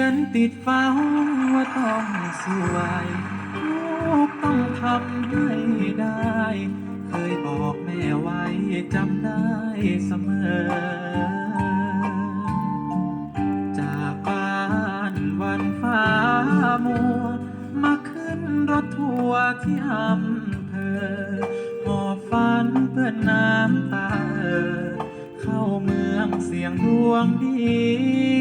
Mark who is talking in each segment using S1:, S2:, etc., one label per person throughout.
S1: ยนติดฟ้าว่าต้องสวยลูกต้องทำให้ได้ เคยบอกแม่ไว้จำได้เสมอ จากบ้านวันฟ้ามัว มาขึ้นรถทัวร์ที่อำเภอหอบฝันเปื้อนน้ำตาเข้าเมืองเสียงดวงดี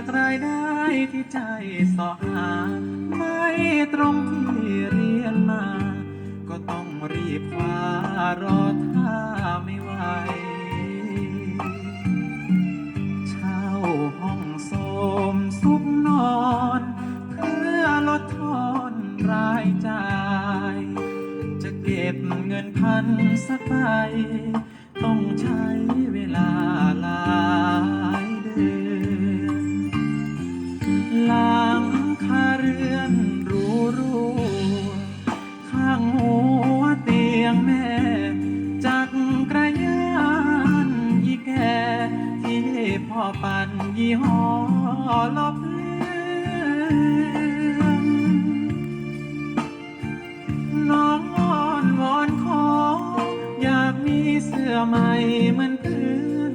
S1: แลกรายได้ที่ใจสอหา ไม่ตรงที่เรียนมา ก็ต้องรีบคว้ารอถ้าไม่ไหวเช่าห้องโสมซุกนอน เพื่อลดทอนรายจ่าย จะเก็บเงินพันสักใบต้องใช้เวลาันยี่ห้อลบเลือนน้องอ้อนวอนขอ อยากมีเสื้อใหม่เหมือนเพื่อน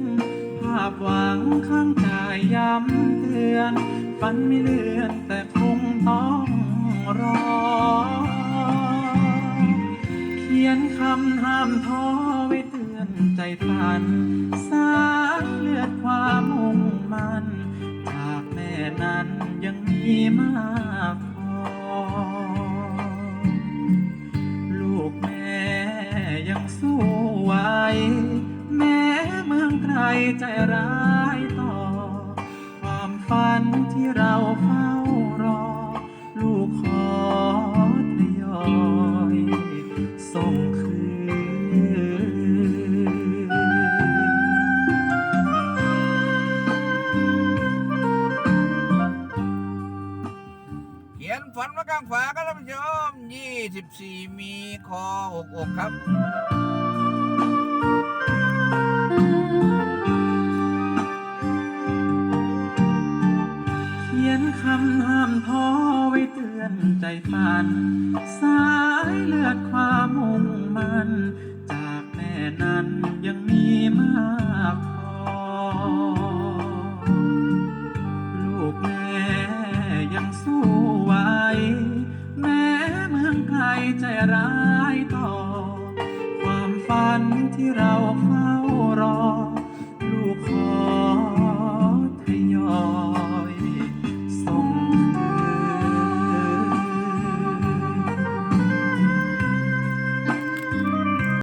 S1: ภาพหวังข้างกายย้ำเตือน ฝันไม่เลื่อนแต่คงต้องรอ เขียนคำห้ามท้อไว้เตือนใจฝัน มีมากพอ ลูกแม่ยังสู้ไหวแม้เมืองไกลใจร้ายต่อ ความฝันที่เราเฝ้า ขียน
S2: ฝันมากลางฝาครับท่านผู้ชม24 มีคออกอกครับ
S1: เขียนคำห้ามท้อไว้เตือนใจฝัน สายเลือดความมุ่งมัน จากแม่นั้นยังมีมา รื่องใครใจร้ายต่อ ความฝันที่เราเฝ้ารอ